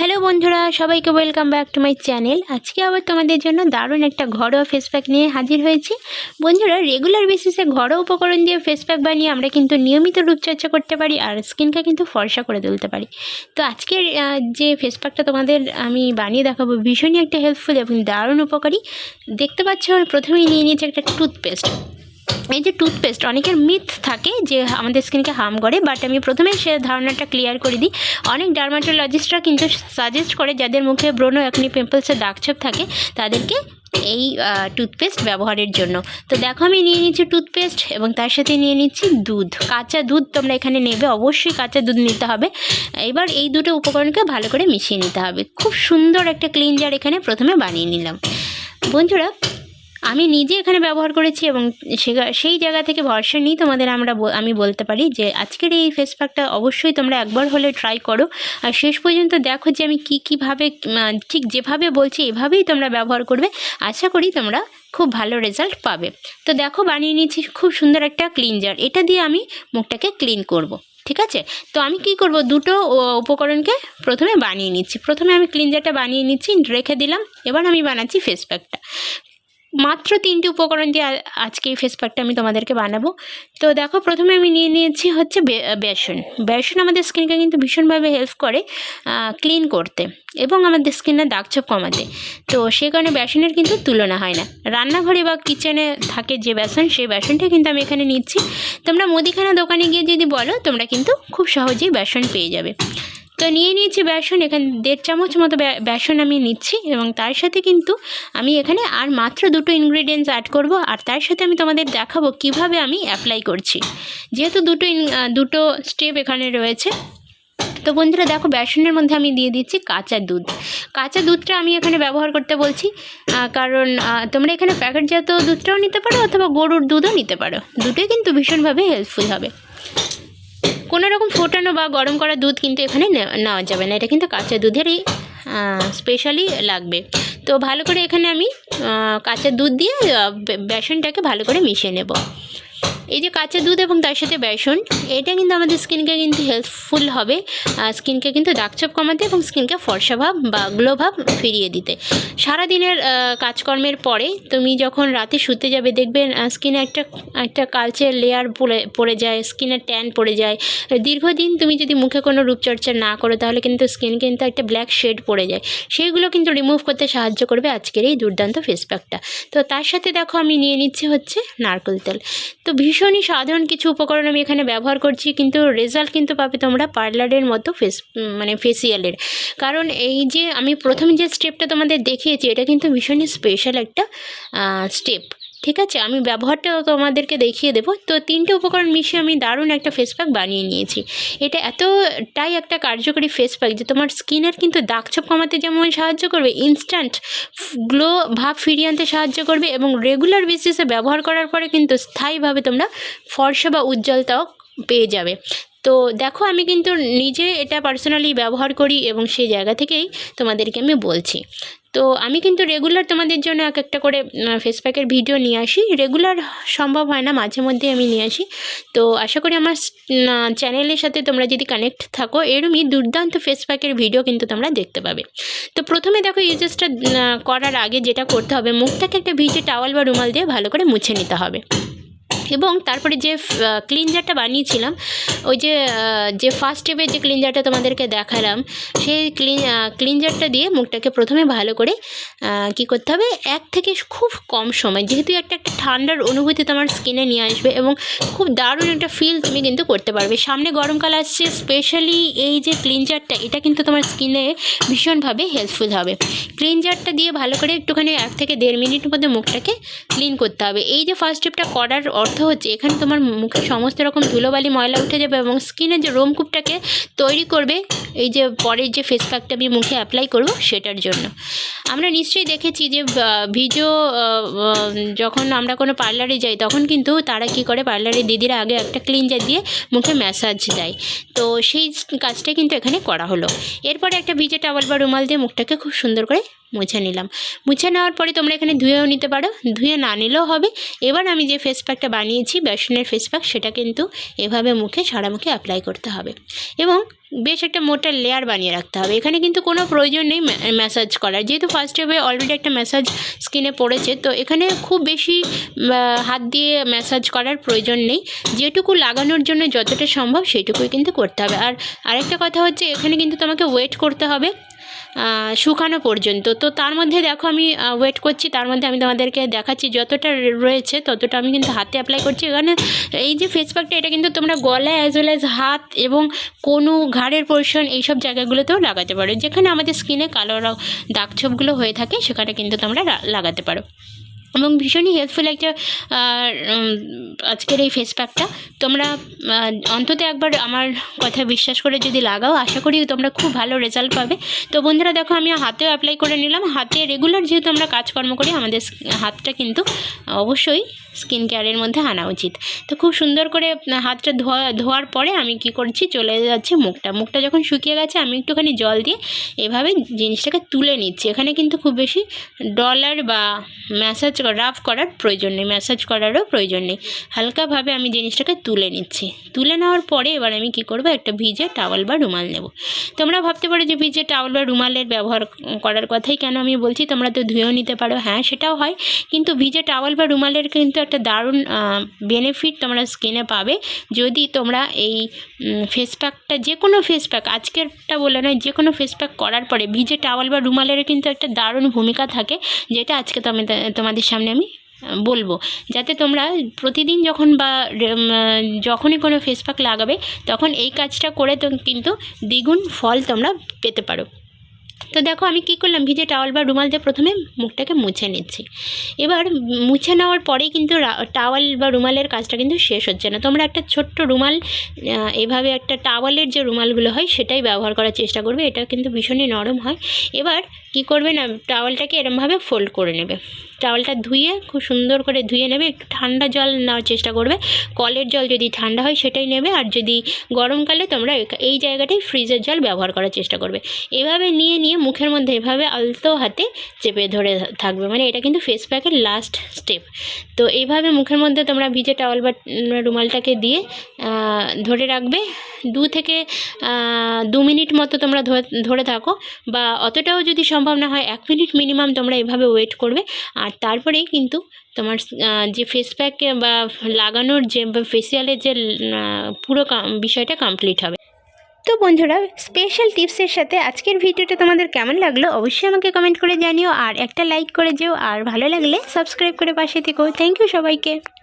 Hello বন্ধুরা, সবাইকে welcome back to my channel আজকে আবার তোমাদের জন্য দারুণ একটা ঘরোয়া ফেস প্যাক নিয়ে হাজির হয়েছি। বন্ধুরা রেগুলার বেসিসে ঘরোয়া উপকরণ দিয়ে ফেস প্যাক বানিয়ে আমরা কিন্তু নিয়মিত রূপচর্চা করতে পারি আর স্কিনকে কিন্তু ফর্সা করে তুলতে পারি। তো আজকের যে ফেস প্যাকটা তোমাদের আমি বানিয়ে দেখাবো ভীষণই একটা হেল্পফুল এবং দারুণ উপকারী। দেখতে পাচ্ছ, প্রথমেই নিয়ে নিয়েছি একটা টুথপেস্ট এই যে টুথপেস্ট অনেকের মিথ থাকে যে আমাদের স্কিনকে হার্ম করে বাট আমি প্রথমে সে ধারণাটা ক্লিয়ার করে দিই। অনেক ডার্মাটোলজিস্টরা কিন্তু সাজেস্ট করে, যাদের মুখে ব্রণ একনি পিম্পলসের দাগছোপ থাকে, তাদেরকে এই টুথপেস্ট ব্যবহারের জন্য। তো দেখো, আমি নিয়ে নিচ্ছি টুথপেস্ট এবং তার সাথে নিয়ে নিচ্ছি দুধ। কাঁচা দুধ তোমরা এখানে নেবে, অবশ্যই কাঁচা দুধ নিতে হবে। এবার এই দুটো উপকরণকে ভালো করে মিশিয়ে নিতে হবে। খুব সুন্দর একটা ক্লিনজার এখানে প্রথমে বানিয়ে নিলাম। বন্ধুরা আমি নিজে এখানে ব্যবহার করেছি এবং সেই জায়গা থেকে ভরসা নিয়ে তোমাদের আমরা আমি বলতে পারি যে আজকের এই ফেস প্যাকটা অবশ্যই তোমরা একবার হলে ট্রাই করো। আর শেষ পর্যন্ত দেখো যে আমি কী, কীভাবে ঠিক যেভাবে বলছি এভাবেই তোমরা ব্যবহার করবে। আশা করি তোমরা খুব ভালো রেজাল্ট পাবে। তো দেখো বানিয়ে নিয়েছি খুব সুন্দর একটা ক্লিনজার এটা দিয়ে আমি মুখটাকে ক্লিন করব। ঠিক আছে? তো আমি কি করব? দুটো উপকরণকে প্রথমে বানিয়ে নিচ্ছি। প্রথমে আমি ক্লিনজারটা বানিয়ে নিচ্ছি, রেখে দিলাম। এবার আমি বানাচ্ছি ফেস প্যাকটা মাত্র তিনটি উপকরণ দিয়ে আজকে এই ফেস প্যাকটা আমি তোমাদেরকে বানাবো। তো দেখো, প্রথমে আমি নিয়ে নিয়েছি হচ্ছে বেসন। বেসন আমাদের স্কিনকে কিন্তু ভীষণভাবে হেল্প করে ক্লিন করতে এবং আমাদের স্কিনের দাগছোপ কমাতে। তো সেই কারণে বেসনের কিন্তু তুলনা হয় না। রান্নাঘরে বা কিচেনে থাকে যে বেসন, সেই বেসনটা কিন্তু আমি এখানে নিচ্ছি। তোমরা মুদিখানা দোকানে গিয়ে যদি বলো, তোমরা কিন্তু খুব সহজেই বেসন পেয়ে যাবে। তো নিয়ে নিয়েছি বেসন, এখানে দেড় চামচ মতো বেসন আমি নিচ্ছি এবং তার সাথে কিন্তু আমি এখানে আর মাত্র দুটো ইনগ্রিডিয়েন্টস অ্যাড করব আর তার সাথে আমি তোমাদের দেখাবো কীভাবে আমি অ্যাপ্লাই করছি। যেহেতু দুটো দুটো স্টেপ এখানে রয়েছে, তো বন্ধুরা দেখো বেসনের মধ্যে আমি দিয়ে দিচ্ছি কাঁচা দুধ। কাঁচা দুধটা আমি এখানে ব্যবহার করতে বলছি কারণ তোমরা এখানে প্যাকেটজাত দুধটাও নিতে পারো অথবা গরুর দুধও নিতে পারো। দুটোই কিন্তু ভীষণভাবে হেল্পফুল হবে। কোনো রকম ফোটানো বা গরম করা দুধ কিন্তু এখানে নেওয়া যাবে না। এটা কিন্তু কাঁচা দুধেরই স্পেশালি লাগবে। তো ভালো করে এখানে আমি কাঁচা দুধ দিয়ে বেসনটাকে ভালো করে মিশিয়ে নেব। এই যে কাঁচা দুধ এবং তার সাথে বেসন, এটা কিন্তু আমাদের স্কিনকে কিন্তু হেল্পফুল হবে। স্কিনকে কিন্তু দাগছোপ কমাতে এবং স্কিনকে ফর্সা ভাব বা গ্লো ভাব ফিরিয়ে দিতে। সারাদিনের কাজকর্মের পরে তুমি যখন রাতে শুতে যাবে, দেখবেন স্কিনে একটা একটা কালচে লেয়ার পড়ে পড়ে যায় স্কিনের ট্যান পড়ে যায়। দীর্ঘদিন তুমি যদি মুখে কোনো রূপচর্চা না করো, তাহলে কিন্তু স্কিন কিন্তু একটা ব্ল্যাক শেড পড়ে যায়। সেইগুলো কিন্তু রিমুভ করতে সাহায্য করবে আজকের এই দুর্দান্ত ফেস প্যাকটা তো তার সাথে দেখো আমি নিয়ে নিচ্ছি হচ্ছে নারকেল তেল। তো ভীষণই সাধারণ কিছু উপকরণ আমি এখানে ব্যবহার করছি, কিন্তু রেজাল্ট কিন্তু পাবে তোমরা পার্লারের মতো ফেস মানে ফেসিয়ালের কারণ এই যে আমি প্রথম যে স্টেপটা তোমাদের দেখিয়েছি, এটা কিন্তু ভীষণই স্পেশাল একটা স্টেপ ঠিক আছে? আমি ব্যবহারটাও তোমাদেরকে দেখিয়ে দেবো। তো তিনটে উপকরণ মিশিয়ে আমি দারুণ একটা ফেস প্যাক বানিয়ে নিয়েছি। এটা এতটাই একটা কার্যকরী ফেস প্যাক যে তোমার স্কিনের কিন্তু দাগছোপ কমাতে যেমন সাহায্য করবে ইনস্ট্যান্ট গ্লো ভাব ফিরিয়ে আনতে সাহায্য করবে এবং রেগুলার বেসিসে ব্যবহার করার পরে কিন্তু স্থায়ীভাবে তোমরা ফর্সা বা উজ্জ্বলতাও পেয়ে যাবে। তো দেখো আমি কিন্তু নিজে এটা পার্সোনালি ব্যবহার করি এবং সেই জায়গা থেকেই তোমাদেরকে আমি বলছি। তো আমি কিন্তু রেগুলার তোমাদের জন্য এক একটা করে ফেস প্যাকের ভিডিও নিয়ে আসি। রেগুলার সম্ভব হয় না, মাঝে মধ্যে আমি নিয়ে আসি। তো আশা করি আমার চ্যানেলের সাথে তোমরা যদি কানেক্ট থাকো, এরমই দুর্দান্ত ফেস প্যাকের ভিডিও কিন্তু তোমরা দেখতে পাবে। তো প্রথমে দেখো ইউজেসটা করার আগে যেটা করতে হবে, মুখটাকে একটা ভিজে টাওয়াল বা রুমাল দিয়ে ভালো করে মুছে নিতে হবে। এবং তারপরে যে ক্লিনজারটা বানিয়েছিলাম, ওই যে যে ফার্স্ট স্টেপের যে ক্লিনজারটা তোমাদেরকে দেখালাম, সেই ক্লিন ক্লিনজারটা দিয়ে মুখটাকে প্রথমে ভালো করে কি করতে হবে, এক থেকে খুব কম সময়, যেহেতু একটা একটা ঠান্ডার অনুভূতি তোমার স্কিনে নিয়ে আসবে এবং খুব দারুণ একটা ফিল তুমি কিন্তু করতে পারবে। সামনে গরমকাল আসছে স্পেশালি এই যে ক্লিনজারটা এটা কিন্তু তোমার স্কিনে ভীষণভাবে হেল্পফুল হবে। ক্লিনজারটা দিয়ে ভালো করে একটুখানি এক থেকে দেড় মিনিট মধ্যে মুখটাকে ক্লিন করতে হবে। এই যে ফার্স্ট স্টেপটা করার অর্থ হচ্ছে, এখানে তোমার মুখে সমস্ত রকম ধুলোবালি ময়লা উঠে যাবে এবং স্কিনের যে রোমকূপটাকে তৈরি করবে এই যে পরের যে ফেস প্যাকটা আমি মুখে অ্যাপ্লাই করব, সেটার জন্য। আমরা নিশ্চয়ই দেখেছি যে ভিজো যখন আমরা কোনো পার্লারে যাই, তখন কিন্তু তারা কি করে পার্লারের দিদিরা আগে একটা ক্লিনজার দিয়ে মুখে ম্যাসাজ দেয়। তো সেই কাজটা কিন্তু এখানে করা হলো। এরপরে একটা ভিজে টাওয়াল বা রুমাল দিয়ে মুখটাকে খুব সুন্দর করে মুছে নিলাম। মুছে নেওয়ার পরে তোমরা এখানে ধুয়েও নিতে পারো। ধুয়ে না নিলেও হবে। এবার আমি যে ফেস প্যাকটা বানিয়েছি, বেসনের ফেস প্যাক সেটা কিন্তু এভাবে মুখে, সারা মুখে অ্যাপ্লাই করতে হবে। এবং বেশ একটা মোটা লেয়ার বানিয়ে রাখতে হবে। এখানে কিন্তু কোনো প্রয়োজন নেই ম্যাসাজ করার। যেহেতু ফার্স্ট হবে অলরেডি একটা ম্যাসাজ স্কিনে পড়েছে, তো এখানে খুব বেশি হাত দিয়ে ম্যাসাজ করার প্রয়োজন নেই। যেটুকু লাগানোর জন্য যতটা সম্ভব সেটুকুই কিন্তু করতে হবে। আর আরেকটা কথা হচ্ছে, এখানে কিন্তু তোমাকে ওয়েট করতে হবে। শুকানো পর্যন্ত। তো তার মধ্যে দেখো আমি ওয়েট করছি, তার মধ্যে আমি তোমাদেরকে দেখাচ্ছি যতটা রয়েছে ততটা আমি কিন্তু হাতে অ্যাপ্লাই করছি। এখানে এই যে ফেস প্যাকটা এটা কিন্তু তোমরা গলায় অ্যাজ ওয়েল অ্যাজ হাত এবং কোনো ঘাড়ের পোর্শন এইসব জায়গাগুলোতেও লাগাতে পারো। যেখানে আমাদের স্কিনে কালো দাগ ছোপগুলো হয়ে থাকে, সেখানে কিন্তু তোমরা লাগাতে পারো। এবং ভীষণই হেল্পফুল একটা আজকের এই ফেস প্যাকটা তোমরা অন্তত একবার আমার কথা বিশ্বাস করে যদি লাগাও, আশা করি তোমরা খুব ভালো রেজাল্ট পাবে। তো বন্ধুরা, দেখো, আমি হাতেও অ্যাপ্লাই করে নিলাম। হাতে রেগুলার যেহেতু আমরা কাজকর্ম করি, আমাদের হাতটা কিন্তু অবশ্যই স্কিন কেয়ারের মধ্যে আনা উচিত। তো খুব সুন্দর করে হাতটা ধোয়া, ধোয়ার পরে আমি কি করছি, চলে যাচ্ছে মুখটা। মুখটা যখন শুকিয়ে গেছে, আমি একটুখানি জল দিয়ে এভাবে জিনিসটাকে তুলে নিচ্ছি। এখানে কিন্তু খুব বেশি ডলার বা ম্যাসাজ রাফ করার প্রয়োজন নেই ম্যাসাজ করারও প্রয়োজন নেই। হালকাভাবে আমি জিনিসটাকে তুলে নিচ্ছি। তুলে নেওয়ার পরে এবার আমি কি করব? একটা ভিজে টাওয়াল বা রুমাল নেব। তোমরা ভাবতে পারো যে ভিজে টাওয়াল বা রুমালের ব্যবহার করার কথাই কেন আমি বলছি? তোমরা তো ধুয়েও নিতে পারো। হ্যাঁ সেটাও হয়। কিন্তু ভিজে টাওয়াল বা রুমালের কিন্তু একটা দারুণ বেনিফিট তোমরা স্কিনে পাবে। যদি তোমরা এই ফেস প্যাকটা যে কোনো ফেস প্যাক আজকেরটা বলে নয় যে কোনো ফেস প্যাক করার পরে ভিজে টাওয়াল বা রুমালের কিন্তু একটা দারুণ ভূমিকা থাকে, যেটা আজকে তুমি তোমাদের সামনে আমি বলব। যাতে তোমরা প্রতিদিন যখন বা যখনই কোনো ফেস প্যাক লাগাবে, তখন এই কাজটা করে তো কিন্তু দ্বিগুণ ফল তোমরা পেতে পারো। তো দেখো আমি কি করলাম, ভিজে টাওয়াল বা রুমাল দিয়ে প্রথমে মুখটাকে মুছে নিচ্ছি। এবার মুছে নেওয়ার পরেই কিন্তু টাওয়াল বা রুমালের কাজটা কিন্তু শেষ হচ্ছে না। তোমরা একটা ছোট্ট রুমাল এভাবে একটা টাওয়ালের যে রুমালগুলো হয়, সেটাই ব্যবহার করার চেষ্টা করবে। এটা কিন্তু ভীষণই নরম হয়। এবার কি করবে না টাওয়ালটাকে এরমভাবে ফোল্ড করে নেবে। টাওয়ালটা ধুয়ে খুব সুন্দর করে ধুয়ে নেবে, একটু ঠান্ডা জল নেওয়ার চেষ্টা করবে। কলের জল যদি ঠান্ডা হয় সেটাই নেবে, আর যদি গরমকালে তোমরা এই জায়গাটায় ফ্রিজের জল ব্যবহার করার চেষ্টা করবে। এভাবে নিয়ে নিয়ে মুখের মধ্যে এভাবে আলতো হাতে চেপে ধরে থাকবে মানে এটা কিন্তু ফেস প্যাকের লাস্ট স্টেপ তো এইভাবে মুখের মধ্যে তোমরা ভিজে টাওয়াল বা রুমালটাকে দিয়ে ধরে রাখবে। দু থেকে দু মিনিট মতো তোমরা ধরে থাকো, বা অতটাও যদি সম্ভব না হয়, এক মিনিট মিনিমাম তোমরা এভাবে ওয়েট করবে। আর তারপরেই কিন্তু তোমার যে ফেস প্যাক বা লাগানোর যে ফেসিয়ালের যে পুরো বিষয়টা কমপ্লিট হবে। তো বন্ধুরা স্পেশাল টিপসের সাথে আজকের ভিডিওটা তোমাদের কেমন লাগল অবশ্যই আমাকে কমেন্ট করে জানিও, আর একটা লাইক করে যেও, আর ভালো লাগলে সাবস্ক্রাইব করে পাশে থেকো। থ্যাংক ইউ সবাইকে।